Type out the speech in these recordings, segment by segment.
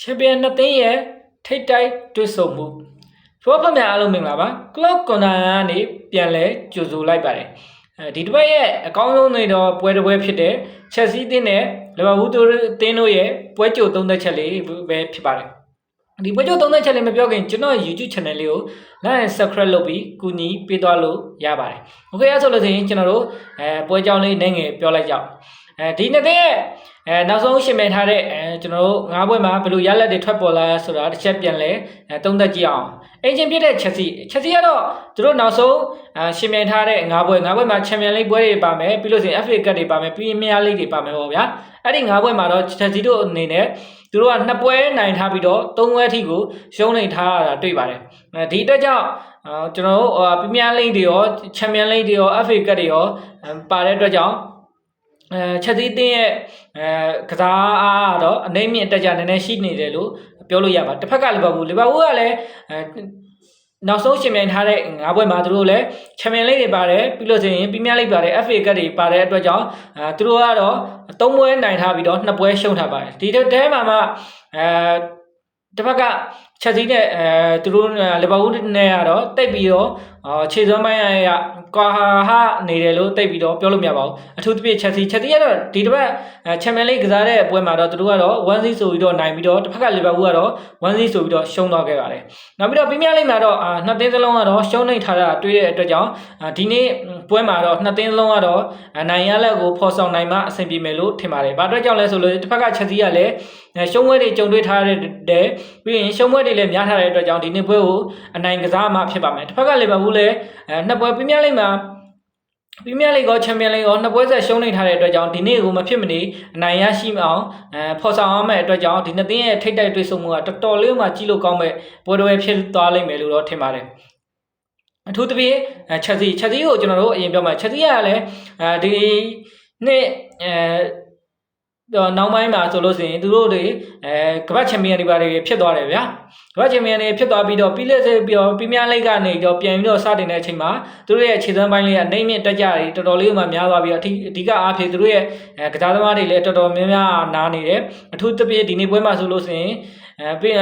ချန်ပီယံနှစ်သိန်းရဲ့ထိတ်တိုက်တွေ့ဆုံမှုဖောဖမြန်အားလုံးမင်္ဂလာပါ Cloud Corner ကနေပြန်လဲကြိုဆိုလိုက်ပါတယ်အဲဒီတစ်ပတ်ရဲ့အကောင်းဆုံးနေတော့ပွဲတစ်ပွဲဖြစ်တဲ့ Chelsea တင်းနဲ့ Liverpool တင်းတို့ရဲ့ပွဲကြိုသုံးသက်ချက်လေးပဲဖြစ်ပါတယ်ဒီပွဲကြိုသုံးသက်ချက်လေးမပြောခင်ကျွန်တော် YouTube channel လေးကို like and subscribe လုပ်ပြီးကူညီပေးသွားလို့ရပါတယ်။ Okay အဲ့ဆိုလို့ဆိုရင်ကျွန်တော်တို့အဲပွဲကြောင်းလေးနည်းငယ်ပြောလိုက်ကြအောင်။ အဲဒီနှစ်သိရဲ့အဲနောက်ဆုံးရှင်မဲ့ထားတဲ့အဲကျွန်တော်တို့ငါးပွဲမှာဘယ်လိုရလက်တွေထွက်ပေါ်လာဆိုတာတစ်ချက်ပြန်လဲအဲသုံးသပ်ကြည့်အောင်။အင်ဂျင်ပြစ်တဲ့ချက်စီချက်စီကတော့သူတို့နောက်ဆုံးအရှင်မဲ့ထားတဲ့ငါးပွဲငါးပွဲမှာချန်ပီယံလိပွဲတွေပါမယ်ပြီးလို့ဆိုရင် FA Cup တွေပါမယ်ပရီးမီးယားလိတွေပါမယ်ပေါ့ဗျာ။အဲ့ဒီငါးပွဲမှာတော့ချက်စီတို့အနေနဲ့သူတို့ကနှစ်ပွဲနိုင်ထားပြီးတော့သုံးပွဲအထိကိုရှုံးနေထားရတာတွေ့ပါတယ်။အဲဒီအတွက်ကြောင့်အာကျွန်တော်တို့ပရီးမီးယားလိတွေရောချန်ပီယံလိတွေရော FA Cup တွေရောပါတဲ့အတွက်ကြောင့် အဲချက်သီးတင်းရဲ့အဲကစားအားကတော့အနေမြင့်တက်ကြနည်းနည်းရှိနေတယ်လို့ပြောလို့ရပါတစ်ဖက်ကလီဗာပူးလီဗာပူးကလည်းအဲနောက်ဆုံးရှင်မြန်ထားတဲ့ငါးပွဲမှာသူတို့လည်းချန်ပီယံလိတွေပါတယ်ပြီးလို့ဆိုရင်ပရီးမီးယားလိပါတယ် FA Cup တွေပါတဲ့အတွက်ကြောင့်အဲသူတို့ကတော့သုံးပွဲနိုင်ထားပြီးတော့နှစ်ပွဲရှုံးထားပါတယ်ဒီတဲမှာမှအဲတစ်ဖက်က ချက်စီးနဲ့အဲသူတို့လီဗာပူးနဲ့ကတော့တိတ်ပြီးတော့အာခြေစွမ်းပိုင်းရကွာဟာနေတယ်လို့တိတ်ပြီးတော့ပြောလို့မရပါဘူးအထူးသဖြင့်ချက်စီချက်စီကတော့ဒီတစ်ပတ်ချန်ပီယံလိကစားတဲ့ပွဲမှာတော့သူတို့ကတော့1-0ဆိုပြီးတော့နိုင်ပြီးတော့တစ်ဖက်ကလီဗာပူးကတော့1-0ဆိုပြီးတော့ရှုံးသွားခဲ့ပါတယ်နောက်ပြီးတော့ပရီးမီးယားလိမှာတော့အာနှစ်သင်းစလုံးကတော့ရှုံးနေထားတာတွေ့တဲ့အတွက်ကြောင့်ဒီနေ့ပွဲမှာတော့နှစ်သင်းစလုံးကတော့နိုင်ရလက်ကိုဖော်ဆောင်နိုင်မှအဆင်ပြေမယ်လို့ထင်ပါတယ်ဘာအတွက်ကြောင့်လဲဆိုလို့တစ်ဖက်ကချက်စီကလည်းရှုံးပွဲတွေကြုံတွေ့ထားတဲ့ပြီးရင်ရှုံးပွဲတွေလည်းများထားတဲ့အတွက်ကြောင့်ဒီနေ့ပွဲကိုအနိုင်ကစားမှဖြစ်ပါမယ်တစ်ဖက်ကလီဗာပူးလည်းအဲနှစ်ပွဲပရီးမီးယားလိမှာပရီးမီးယားလိကောချန်ပီယံလိကောနှစ်ပွဲဆက်ရှုံးနေထားတဲ့အတွက်ကြောင့်ဒီနေ့ကိုမဖြစ်မနေအနိုင်ရရှိမအောင်အဲဖော်ဆောင်အောင်မဲ့အတွက်ကြောင့်ဒီနှစ်သင်းရဲ့ထိတ်တိုက်တွေ့ဆုံမှုကတော်တော်လေးမှကြီးလို့ကောင်းမဲ့ပွဲတော်ဖြစ်သွားလိမ့်မယ်လို့တော့ထင်ပါတယ်အထူးသဖြင့်ချက်စီချက်စီကိုကျွန်တော်တို့အရင်ပြောမှာချက်စီကလည်းအဲဒီနေ့အဲတော့ နောက်ပိုင်းမှာဆိုလို့ဆိုရင်သူတို့တွေအဲကမ္ဘာချန်ပီယံတွေပါတွေဖြစ်သွားတယ်ဗျာကမ္ဘာချန်ပီယံတွေဖြစ်သွားပြီးတော့ပြီးလက်စေပြီးတော့ပရီးမီးယားလိဂ်ကနေတော့ပြန်ပြီးတော့စတင်တဲ့အချိန်မှာသူတို့ရဲ့ခြေစွမ်းပိုင်းလေးကနေမြင့်တက်ကြတယ်တော်တော်လေးမှများသွားပြီးတော့အဓိကအားဖြင့်သူတို့ရဲ့အဲကစားသမားတွေလည်းတော်တော်များများနားနေတယ်အထူးသဖြင့်ဒီနေ့ပွဲမှာဆိုလို့ဆိုရင်အဲပြီး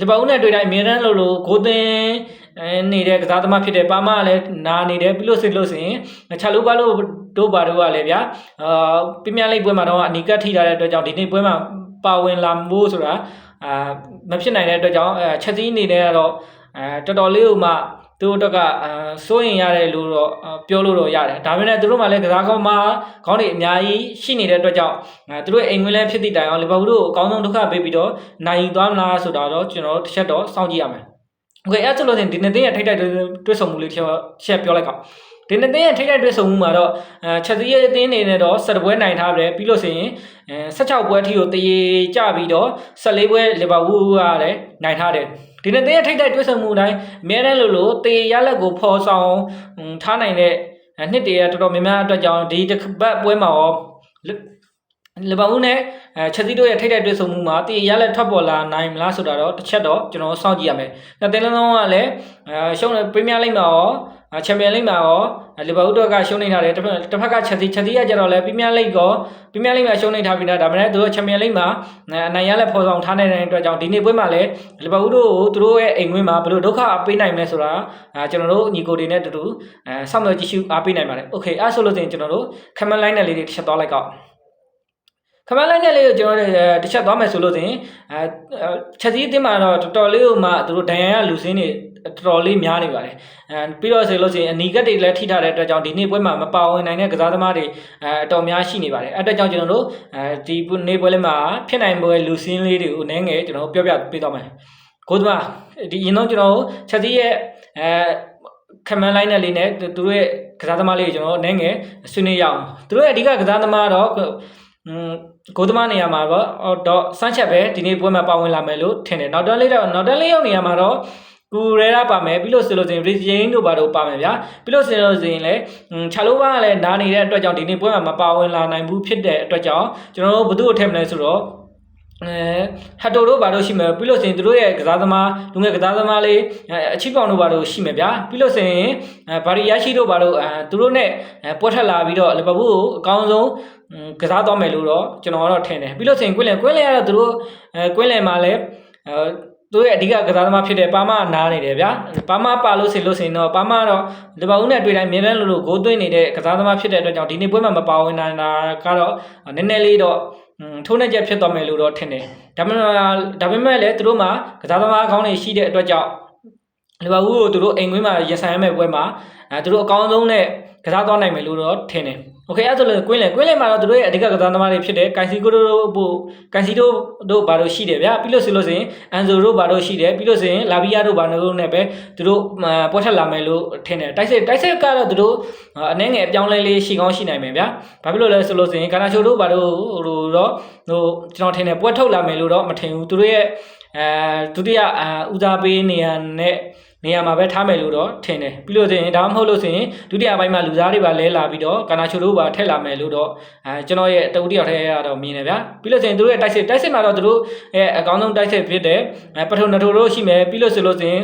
ဒီပောင်းနဲ့တွေ့တိုင်းအမြဲတမ်းလို့လို့ဂိုးသင်းအဲ နေတဲ့ကစားသမားဖြစ်တဲ့ပါမကလည်းနာနေတယ်ပြီးလို့ဆိုလို့ဆိုရင်ချာလူပါလို့တို့ပါတို့ကလည်းဗျာအာပြင်းပြလိပ်ပွဲမှာတော့အနီကတ်ထိထားတဲ့အတွက်ကြောင့်ဒီနေ့ပွဲမှာပါဝင်လာမို့ဆိုတာအာမဖြစ်နိုင်တဲ့အတွက်ကြောင့်အဲချက်စည်းအနေနဲ့ကတော့အဲတော်တော်လေးဥမှသူတို့ကအာစိုးရင်ရတယ်လို့တော့ပြောလို့တော့ရတယ်ဒါပေမဲ့သူတို့မှလည်းကစားကောင်းမှာခေါင်းတွေအများကြီးရှိနေတဲ့အတွက်ကြောင့်အဲသူတို့အိမ်ဝင်လဲဖြစ်သည့်တိုင်အောင်လီဗာပူးတို့အကောင်းဆုံးဒုက္ခပေးပြီးတော့နိုင်သွားမလားဆိုတာတော့ကျွန်တော်တို့တစ်ချက်တော့စောင့်ကြည့်ရမယ် โอเคအဲ့ဆိုလို့ဆိုရင်ဒီနေ့သိရထိုက်တိုက်တွဲဆုံမှုလေးတစ်ချက်ပြောလိုက်ကောဒီနေ့တင်းရဲ့ထိခိုက်တွေ့ဆုံမှုမှာတော့အဲချက်သီးရဲ့အသင်းနေနဲ့တော့ဆက်ပွဲနိုင်ထားတယ်ပြီးလို့ဆိုရင်အဲ16ပွဲအထိကိုတရေကြပြီးတော့14ပွဲလီဗာပူးကလည်းနိုင်ထားတယ်ဒီနေ့တင်းရဲ့ထိခိုက်တွေ့ဆုံမှုတိုင်းအများနဲ့လို့လို့တရေရလက်ကိုဖော်ဆောင်ထားနိုင်တဲ့နှစ်တရတော်တော်များများအတွက်ကြောင့်ဒီတစ်ပတ်ပွဲမှာရော လီဗာပူးနဲ့အဲချက်သီးတို့ရဲ့ထိတိုက်တွေ့ဆုံမှုမှာတည်ရလက်ထွက်ပေါ်လာနိုင်မလားဆိုတာတော့တစ်ချက်တော့ကျွန်တော်စောင့်ကြည့်ရမယ်။နှစ်သင်းလုံးကလည်းအဲရှုံးပရီးမီးယားလိဂ်မှာရောချန်ပီယံလိဂ်မှာရောလီဗာပူးတို့ကရှုံးနေထားတယ်တစ်ဖက်တစ်ဖက်ကချက်သီးချက်သီးကကြတော့လည်းပရီးမီးယားလိဂ်ကောပရီးမီးယားလိဂ်မှာရှုံးနေထားပြီးတော့ဒါပေမဲ့သူတို့ချန်ပီယံလိဂ်မှာအနိုင်ရလက်ဖော်ဆောင်ထားနေတဲ့အတွက်ကြောင့်ဒီနေ့ပွဲမှာလည်းလီဗာပူးတို့ကိုသူတို့ရဲ့အိမ်ဝင်းမှာဘယ်လိုဒုက္ခအပေးနိုင်မလဲဆိုတာအဲကျွန်တော်တို့ညီကိုတွေနဲ့တူတူအဲစောင့်မျှော်ကြည့်ရှုအားပေးနိုင်ပါတယ်။ Okay အဲဆိုလို့ဆိုရင်ကျွန်တော်တို့ခမန်လိုင်းနဲ့လေးတွေတစ်ချက်သွားလိုက်ကောက် ခမလိုက်နဲ့လေးကိုကျွန်တော်တို့တစ်ချက်သွားမယ်ဆိုလို့ဆိုရင်အဲချက်စည်းအသင်းမှာတော့တော်တော်လေးကိုမှသူတို့ဒဏ်ရာရလူစင်းတွေတော်တော်လေးများနေပါတယ်အဲပြီးတော့ဆိုလို့ရှိရင်အနီကတ်တွေလည်းထိထားတဲ့အတွက်ကြောင့်ဒီနေ့ပွဲမှာမပါဝင်နိုင်တဲ့ကစားသမားတွေအဲအတော်များရှိနေပါတယ်အဲအတွက်ကြောင့်ကျွန်တော်တို့အဲဒီနေ့ပွဲလေးမှာဖြစ်နိုင်ပွဲလူစင်းလေးတွေကိုအနည်းငယ်ကျွန်တော်ပြောပြပေးသွားမယ်ကိုသမားဒီရင်တော့ကျွန်တော်ချက်စည်းရဲ့အဲခမန်လိုင်းနဲ့လေးနဲ့သူတို့ရဲ့ကစားသမားလေးကိုကျွန်တော်အနေငယ်ဆွေးနွေးရအောင်သူတို့ရဲ့အဓိကကစားသမားတော့อืม ကိုသမားနေရာမှာတော့တော့စမ်းချက်ပဲဒီနေ့ပွဲမှာပါဝင်လာမယ်လို့ထင်တယ်နောက်တန်းလေးတော့နောက်တန်းလေးရောက်နေရာမှာတော့ကူရဲတာပါမယ်ပြီးလို့ဆိုလို့ဆိုရင် region တို့ဘာတို့ပါမယ်ဗျာပြီးလို့ဆိုလို့ဆိုရင်လည်းခြာလိုဘာကလည်းနားနေတဲ့အတွက်ကြောင့်ဒီနေ့ပွဲမှာမပါဝင်လာနိုင်ဘူးဖြစ်တဲ့အတွက်ကြောင့်ကျွန်တော်တို့ဘယ်သူ့ကိုထည့်မလဲဆိုတော့ ဟတ်တိုတို့ဘာလို့ရှိမယ်ပြီးလို့ဆိုရင်တို့ရဲ့ကစားသမားလူငယ်ကစားသမားလေးအချစ်ပေါင်တို့ဘာလို့ရှိမယ်ဗျာပြီးလို့ဆိုရင်ဘာရီယာရှိတို့ဘာလို့တို့နဲ့ပွဲထက်လာပြီးတော့လီဗာပူးကိုအကောင်းဆုံးကစားသွားမယ်လို့တော့ကျွန်တော်ကတော့ထင်တယ်ပြီးလို့ဆိုရင်ကွင်းလန်ကွင်းလန်ကတော့တို့ကွင်းလန်မှာလည်းသူရဲ့အဓိကကစားသမားဖြစ်တဲ့ပါမနားနေတယ်ဗျာပါမပါလို့ဆင်လို့ဆင်တော့ပါမတော့လီဗာပူးနဲ့တွေ့တိုင်းမြဲတမ်းလို့လို့ဂိုးသွင်းနေတဲ့ကစားသမားဖြစ်တဲ့အတွက်ကြောင့်ဒီနေ့ပွဲမှာမပါဝင်နိုင်တာကတော့နည်းနည်းလေးတော့ ထိုးနှက်ချက်ဖြစ်သွားမယ်လို့တော့ထင်တယ်ဒါပေမဲ့ဒါပေမဲ့လည်းသူတို့မှာကစားသမားအကောင်းတွေရှိတဲ့အတွက်ကြောင့်လီဗာပူးကိုသူတို့အိမ်ကွင်းမှာရင်ဆိုင်ရမယ့်ပွဲမှာအဲသူတို့အကောင်းဆုံးနဲ့ကစားသွားနိုင်မယ်လို့တော့ထင်တယ် โอเคအဲ့ဒါဆိုလည်းကွင်းလေကွင်းလေမှာတော့သူတို့ရဲ့အဓိကကစားသမားတွေဖြစ်တဲ့ကန်စီကိုတို့တို့ကန်စီတို့တို့ဘာလို့ရှိတယ်ဗျာပြီးလို့ဆိုလို့ဆိုရင်အန်ဇိုတို့ဘာလို့ရှိတယ်ပြီးလို့ဆိုရင်လာဗီယာတို့ဘာလို့နဲ့ပဲသူတို့ပွဲထက်လာမယ်လို့ထင်တယ်တိုက်စစ်တိုက်စစ်ကတော့သူတို့အနေငယ်အပြောင်းလဲလေးရှိကောင်းရှိနိုင်မယ်ဗျာဘာဖြစ်လို့လဲဆိုလို့ဆိုရင်ကာနာချိုတို့ဘာလို့ဟိုတော့ဟိုကျွန်တော်ထင်တယ်ပွဲထုတ်လာမယ်လို့တော့မထင်ဘူးသူတို့ရဲ့အဲဒုတိယအာဦးစားပေးနေရာနဲ့ နေရာမှာပဲထားမယ်လို့တော့ထင်တယ်ပြီးလို့ဆိုရင်ဒါမှမဟုတ်လို့ဆိုရင်ဒုတိယပိုင်းမှာလူစားတွေပါလဲလာပြီးတော့ကာနာချိုတို့ပါထည့်လာမယ်လို့တော့အဲကျွန်တော်ရဲ့တဝတိရောက်ထဲရတော့မြင်တယ်ဗျာပြီးလို့ဆိုရင်သူတို့ရဲ့တိုက်စစ်တိုက်စစ်မှာတော့သူတို့ရဲ့အကောင်းဆုံးတိုက်စစ်ဖြစ်တဲ့အဲပထုံနထိုတို့ရှိမယ်ပြီးလို့ဆိုလို့ဆိုရင်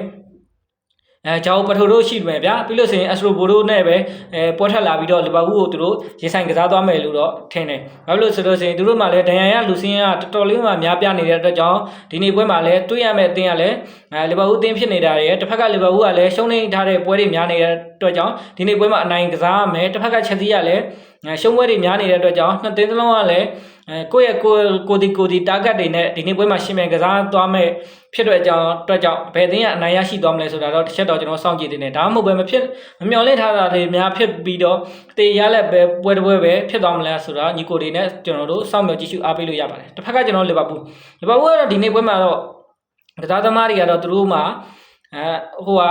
အဲဂျောက်ပထိုတို့ရှိမယ်ဗျာပြီးလို့ဆိုရင်အက်စထရိုဘိုတို့နဲ့ပဲအဲပွဲထက်လာပြီးတော့လီဗာပူးကိုသူတို့ရင်ဆိုင်ကစားသွားမယ်လို့တော့ထင်တယ်ဘာလို့လဲဆိုတော့ဆိုရင်သူတို့မှလည်းဒန်ရန်ရလူစင်းကတော်တော်လေးမှများပြနေတဲ့အတွက်ကြောင့်ဒီနေ့ပွဲမှာလည်းတွေ့ရမယ့်အသင်းကလည်းအဲလီဗာပူးအသင်းဖြစ်နေတာရဲ့တစ်ဖက်ကလီဗာပူးကလည်းရှုံးနေထားတဲ့ပွဲတွေများနေတဲ့အတွက်ကြောင့်ဒီနေ့ပွဲမှာအနိုင်ကစားရမယ်တစ်ဖက်ကချက်စီကလည်းရှုံးပွဲတွေများနေတဲ့အတွက်ကြောင့်နှစ်သင်းစလုံးကလည်းအဲကိုယ့်ရဲ့ကိုကိုဒီကိုဒီ target တွေနဲ့ဒီနေ့ပွဲမှာရှင်းမယ်ကစားသွားမယ် ဖြစ်တဲ့အကြောင်းအတွက်ကြောင့်ဘယ်သင်းကအနိုင်ရရှိသွားမလဲဆိုတာတော့တစ်ချက်တော့ကျွန်တော်စောင့်ကြည့်နေတယ်ဒါမှမဟုတ်ပဲမဖြစ်မမျှော်လင့်ထားတာတွေများဖြစ်ပြီးတော့တေရလက်ပဲပွဲတစ်ပွဲပဲဖြစ်သွားမလဲဆိုတာညီကိုတွေနဲ့ကျွန်တော်တို့စောင့်မျှော်ကြည့်ရှုအားပေးလို့ရပါတယ်တစ်ဖက်ကကျွန်တော်လီဗာပူးလီဗာပူးကတော့ဒီနေ့ပွဲမှာတော့ကစားသမားတွေကတော့သူတို့မှာအဲဟိုဟာ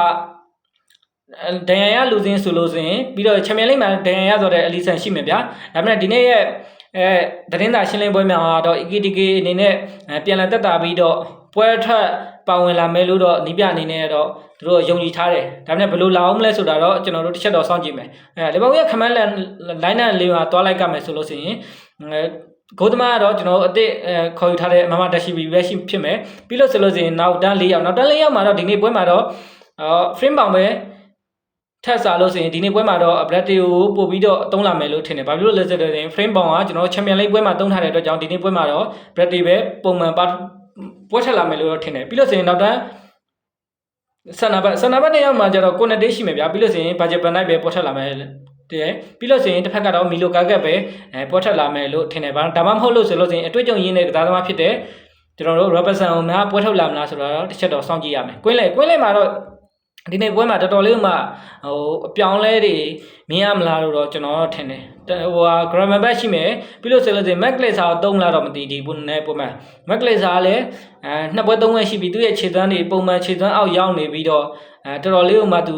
ဒန်ရန်ရလူစင်းဆိုလို့ဆိုရင်ပြီးတော့ချန်ပီယံလိမှာဒန်ရန်ရဆိုတဲ့အလီဆန်ရှိမယ်ဗျာဒါပေမဲ့ဒီနေ့ရဲ့အဲသတင်းစာရှင်းလင်းပွဲမှာတော့ EKTK အနေနဲ့ပြန်လည်တက်တာပြီးတော့ ပွဲထွက်ပါဝင်လာမယ်လို့တော့နီးပြအနေနဲ့တော့သူတို့ယုံကြည်ထားတယ်ဒါပေမဲ့ဘယ်လိုလာအောင်မလဲဆိုတာတော့ကျွန်တော်တို့တစ်ချက်တော့စောင့်ကြည့်မယ်အဲလီဗာပူးရဲ့ခမန်းလန်လိုင်းနန်လေးမှာတွားလိုက်ကမယ်ဆိုလို့ဆိုရင်အဲဂိုးသမားကတော့ကျွန်တော်တို့အစ်စ်ခေါ်ယူထားတဲ့မမတက်ရှိပြီပဲရှိဖြစ်မယ်ပြီးလို့ဆိုလို့ဆိုရင်နောက်တန်း၄ယောက်နောက်တန်း၄ယောက်မှာတော့ဒီနေ့ပွဲမှာတော့အော် frame ပေါင်ပဲထက်စားလို့ဆိုရင်ဒီနေ့ပွဲမှာတော့ black tea ကိုပို့ပြီးတော့အသုံးလာမယ်လို့ထင်တယ်ဘာဖြစ်လို့လဲဆိုတော့ frame ပေါင်ကကျွန်တော် champion league ပွဲမှာသုံးထားတဲ့အတွက်ကြောင့်ဒီနေ့ပွဲမှာတော့ black tea ပဲပုံမှန်ပါ ပွဲထက်လာမယ်လို့တော့ထင်တယ်ပြီးလို့ဆိုရင်နောက်တန်းဆန်နာဘတ်ဆန်နာဘတ်နဲ့ရောက်မှကျတော့ကိုနတေးရှိမယ်ဗျာပြီးလို့ဆိုရင်ဘာဂျက်ပန်နိုင်ပဲပေါ်ထက်လာမယ်တဲ့ပြီးလို့ဆိုရင်တစ်ဖက်ကတော့မီလိုကာကက်ပဲအဲပေါ်ထက်လာမယ်လို့ထင်တယ်ဗျာဒါမှမဟုတ်လို့ဆိုလို့ဆိုရင်အတွေ့အကြုံရင်းတဲ့ကစားသမားဖြစ်တဲ့ကျွန်တော်တို့ Robertson ကိုများပွဲထုတ်လာမလားဆိုတော့တစ်ချက်တော့စောင့်ကြည့်ရမယ်ကွင်းလေကွင်းလေမှာတော့ဒီနေ့ပွဲမှာတော်တော်လေးမှဟိုအပြောင်းလဲတွေမြင်ရမလားလို့တော့ကျွန်တော်တော့ထင်တယ် ဟိုဟာ grammar back ရှိမယ်ပြီးလို့ဆိုလို့ဆိုရင် mac laser ကိုတုံးလာတော့မသိဒီဘုန်းနဲ့ပုံမှန် mac laser ကလည်းအဲနှစ်ပွဲသုံးပွဲရှိပြီသူရဲ့ခြေသွမ်းတွေပုံမှန်ခြေသွမ်းအောက်ရောက်နေပြီးတော့အဲတော်တော်လေးမှသူ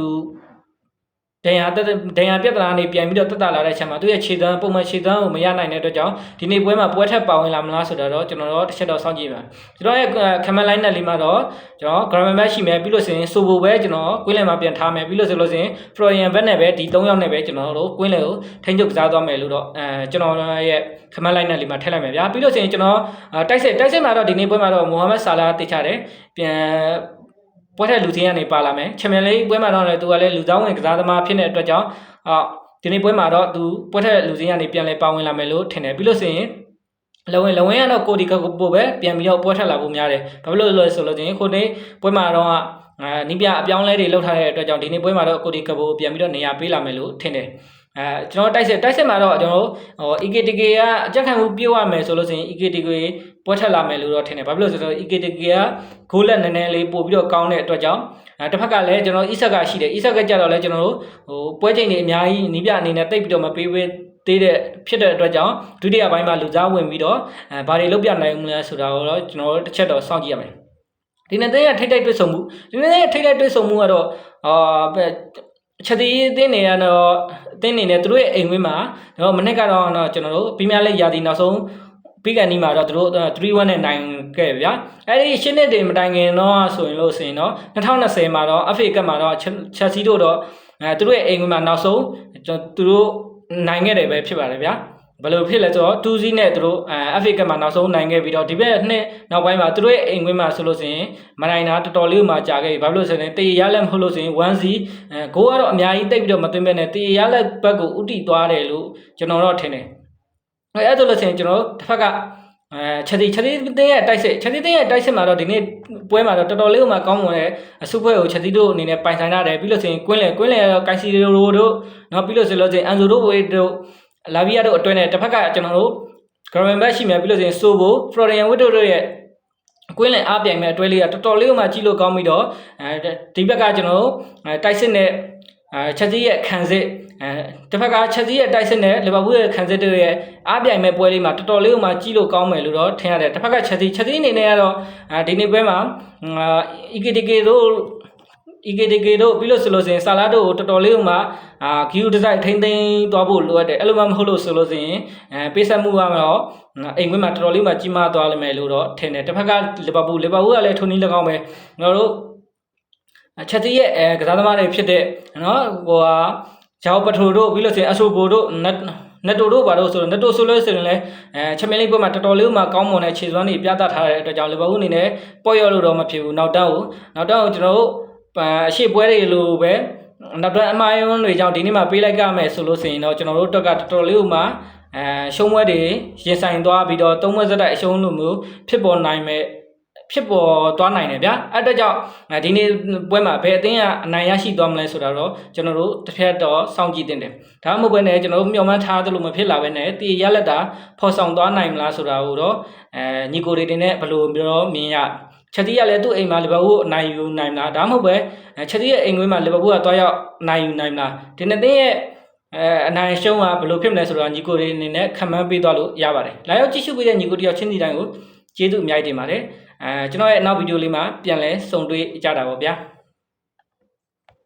ဒဏ်ရာတက်ဒဏ်ရာပြဿနာနေပြန်ပြီးတော့တက်တာလာတဲ့အချိန်မှာသူရဲ့ခြေသွမ်းပုံမှန်ခြေသွမ်းကိုမရနိုင်တဲ့အတွက်ကြောင့်ဒီနေ့ပွဲမှာပွဲထက်ပါဝင်လာမလားဆိုတော့ကျွန်တော်တို့တစ်ချက်တော့စောင့်ကြည့်ပါကျွန်တော်ရဲ့ခမန်လိုင်းနဲ့လေးမှာတော့ကျွန်တော် grammar back ရှိမယ်ပြီးလို့ဆိုရင်ဆိုဘိုပဲကျွန်တော်ကွင်းလယ်မှာပြန်ထားမယ်ပြီးလို့ဆိုလို့ဆိုရင် Florian Bett နဲ့ပဲဒီ၃ယောက်နဲ့ပဲကျွန်တော်တို့ကွင်းလယ်ကိုထိန်းချုပ်ကစားသွားမယ်လို့တော့အဲကျွန်တော်ရဲ့ခမန်လိုင်းနဲ့လေးမှာထည့်လိုက်မယ်ဗျာပြီးလို့ဆိုရင်ကျွန်တော်တိုက်စစ်တိုက်စစ်မှာတော့ဒီနေ့ပွဲမှာတော့မိုဟာမက်ဆာလာတေချတယ်ပြန် ပွဲထက်လူချင်းကနေပါလာမယ်ချန်ပီယံလိပွဲမှာတော့လည်းသူကလည်းလူသားဝင်ကစားသမားဖြစ်တဲ့အတွက်ကြောင့်အော်ဒီနေ့ပွဲမှာတော့သူပွဲထက်လူချင်းကနေပြန်လဲပါဝင်လာမယ်လို့ထင်တယ်ပြီးလို့ဆိုရင်လဝင်လဝင်ကတော့ကိုဒီကပို့ပဲပြန်ပြီးတော့ပွဲထက်လာဖို့များတယ်ဘာဖြစ်လို့လဲဆိုလို့ချင်းခုနေ့ပွဲမှာတော့အာနီးပြအပြောင်းလဲတွေလုပ်ထားတဲ့အတွက်ကြောင့်ဒီနေ့ပွဲမှာတော့ကိုဒီကပိုပြန်ပြီးတော့နေရာပေးလာမယ်လို့ထင်တယ်အဲကျွန်တော်တိုက်စစ်တိုက်စစ်မှာတော့ကျွန်တော်ဟို EKTK ကအကြက်ခံမှုပြေးရမယ်ဆိုလို့ဆိုရင် EKTK ပွဲထက်လာမယ်လို့တော့ထင်တယ်ဘာဖြစ်လို့ဆိုတော့ EKTK ကဂိုးလက်နည်းနည်းလေးပို့ပြီးတော့ကောင်းတဲ့အတွက်ကြောင့်အဲတစ်ဖက်ကလည်းကျွန်တော် Isak ကရှိတယ် Isak ကကြတော့လည်းကျွန်တော်တို့ဟိုပွဲချိန်တွေအများကြီးနီးပြအနေနဲ့တိတ်ပြီးတော့မပေးပေးသေးတဲ့ဖြစ်တဲ့အတွက်ကြောင့်ဒုတိယပိုင်းမှာလူစားဝင်ပြီးတော့အဲဘာတွေလုပ်ပြနိုင်မလဲဆိုတာကိုတော့ကျွန်တော်တို့တစ်ချက်တော့စောင့်ကြည့်ရမယ်ဒီနေ့တဲ့ထိတ်တိုက်တွေ့ဆုံမှုဒီနေ့တဲ့ထိတ်တိုက်တွေ့ဆုံမှုကတော့အာချက်သေးအသင်းနေရတော့အသင်းနေနဲ့သူတို့ရဲ့အိမ်ဝင်းမှာတော့မနေ့ကတော့တော့ကျွန်တော်တို့ပြင်းများလက်ရာသီနောက်ဆုံး ပြီးကန်ဒီမှာတော့သူတို့3-1နဲ့နိုင်ခဲ့ဗျာအဲ့ဒီရှင်းနှစ်တွေမတိုင်ခင်တော့ဆိုရင်လို့ဆိုရင်တော့2020မှာတော့ FA ကပ်မှာတော့ချက်စီတို့တော့အဲသူတို့ရဲ့အိမ်ဝင်းမှာနောက်ဆုံးသူတို့နိုင်ခဲ့တယ်ပဲဖြစ်ပါတယ်ဗျာဘယ်လိုဖြစ်လဲဆိုတော့2 0နဲ့သူတို့အဲ FA ကမှာနောက်ဆုံးနိုင်ခဲ့ပြီးတော့ဒီဘက်နှစ်နောက်ပိုင်းမှာသူတို့ရဲ့အိမ်ခွင်းမှာဆိုလို့ဆိုရင်မနိုင်တာတော်တော်လေးမှကြာခဲ့ပြီဘာဖြစ်လို့ဆိုရင်တေရလက်မဟုတ်လို့ဆိုရင်1 0အဲဂိုးကတော့အများကြီးတိတ်ပြီးတော့မသွင်းပဲနဲ့တေရလက်ဘက်ကိုဥတီသွားတယ်လို့ကျွန်တော်တော့ထင်တယ် အဲအဲ့ဒါလို့ဆိုရင်ကျွန်တော်တို့တစ်ဖက်ကအဲချက်တီချက်တီတင်းရဲ့တိုက်စစ်ချက်တီတင်းရဲ့တိုက်စစ်မှာတော့ဒီနေ့ပွဲမှာတော့တော်တော်လေးမှကောင်းမွန်တဲ့အစုပွဲကိုချက်တီတို့အနေနဲ့ပိုင်ဆိုင်ရတယ်ပြီးလို့ဆိုရင်ကွင်းလေကွင်းလေတော့ကိုင်စီရိုတို့နော်ပြီးလို့ဆိုလို့ဆိုရင်အန်ဇိုတို့ဝေးတို့လာဗီယာတို့အတွင်းနဲ့တစ်ဖက်ကကျွန်တော်တို့ဂရမန်ဘက်ရှိမြပြီးလို့ဆိုရင်ဆိုဘိုဖလော်ရီယန်ဝစ်တို့တို့ရဲ့ကွင်းလင်အားပြိုင်မဲ့အတွဲလေးကတော်တော်လေးမှကြည့်လို့ကောင်းပြီးတော့အဲဒီဘက်ကကျွန်တော်တို့အဲတိုက်စစ်နဲ့ အဲချက်စီရဲ့ခံစစ်အဲတစ်ဖက်ကချက်စီရဲ့တိုက်စစ်နဲ့လီဗာပူးရဲ့ခံစစ်တို့ရဲ့အားပြိုင်မဲ့ပွဲလေးမှာတော်တော်လေးမှကြည့်လို့ကောင်းမယ်လို့တော့ထင်ရတယ်တစ်ဖက်ကချက်စီချက်စီအနေနဲ့ကတော့အဲဒီနေ့ပွဲမှာအီကီတီကီတို့ EKTK တို့ပြီးလို့ဆိုလို့ဆိုရင်ဆာလာတို့ကိုတော်တော်လေးဥမှာအာဂီယူဒီဇိုင်းထိမ့်သိမ်းသွားဖို့လိုအပ်တယ်အဲ့လိုမှမဟုတ်လို့ဆိုလို့ဆိုရင်အဲပေးဆက်မှုကတော့အိမ်ခွင်းမှာတော်တော်လေးမှကြီးမားသွားလိမ့်မယ်လို့တော့ထင်တယ်တစ်ဖက်ကလီဗာပူးလီဗာပူးကလည်းထုံနည်း၎င်းပဲငါတို့ ချက်တီးရဲ့အဲကစားသမားတွေဖြစ်တဲ့နော်ဟိုဟာဂျာအိုပထရိုတို့ပြီးလို့ဆိုရင်အဆိုဘိုတို့နက်နက်တိုတို့ဘာလို့ဆိုတော့နက်တိုဆိုလို့ဆိုရင်လည်းအဲချမင်းလေးပွဲမှာတော်တော်လေးမှကောင်းမွန်တဲ့ခြေစွမ်းတွေပြသထားတဲ့အတွက်ကြောင့်လီဗာပူးအနေနဲ့ပေါ့ရော့လို့တော့မဖြစ်ဘူးနောက်တောက်ကိုနောက်တောက်ကိုကျွန်တော်တို့အရှိပွဲတွေလိုပဲနောက်တော့အမိုင်းယွန်းတွေကြောင့်ဒီနေ့မှပေးလိုက်ကြမယ်ဆိုလို့ဆိုရင်တော့ကျွန်တော်တို့အတွက်ကတော်တော်လေးမှအဲရှုံးပွဲတွေရင်ဆိုင်သွားပြီးတော့သုံးပွဲစတိုက်အရှုံးလို့မျိုးဖြစ်ပေါ်နိုင်မဲ့ ဖြစ်ပေါ်သွားနိုင်တယ်ဗျာအဲ့အတွက်ကြောင့်ဒီနေ့ပွဲမှာဘယ်အသင်းကအနိုင်ရရှိသွားမလဲဆိုတာတော့ကျွန်တော်တို့တစ်ဖက်တော့စောင့်ကြည့်တင်တယ်ဒါမှမဟုတ်ဘဲနဲ့ကျွန်တော်တို့မျှော်မှန်းထားသလိုမဖြစ်လာဘဲနဲ့တည်ရလက်တာဖော်ဆောင်သွားနိုင်မလားဆိုတာကိုတော့အဲညီကိုတွေတင်နဲ့ဘယ်လိုမျိုးမြင်ရချက်တီးကလည်းသူ့အိမ်မှာလီဗာပူးအနိုင်ယူနိုင်မလားဒါမှမဟုတ်ပဲချက်တီးရဲ့အိမ်ကွင်းမှာလီဗာပူးကတွားရောက်နိုင်ယူနိုင်မလားဒီနှစ်သင်းရဲ့အဲအနိုင်ရှုံးကဘယ်လိုဖြစ်မလဲဆိုတော့ညီကိုတွေအနေနဲ့ခံမှန်းပေးသွားလို့ရပါတယ်။လာရောက်ကြည့်ရှုပေးတဲ့ညီကိုတယောက်ချင်းစီတိုင်းကိုကျေးဇူးအများကြီးတင်ပါတယ်။ အဲကျွန်တော်ရဲ့နောက်ဗီဒီယိုလေးမှာပြန်လဲဆုံတွေ့ကြတာပေါ့ဗျာ။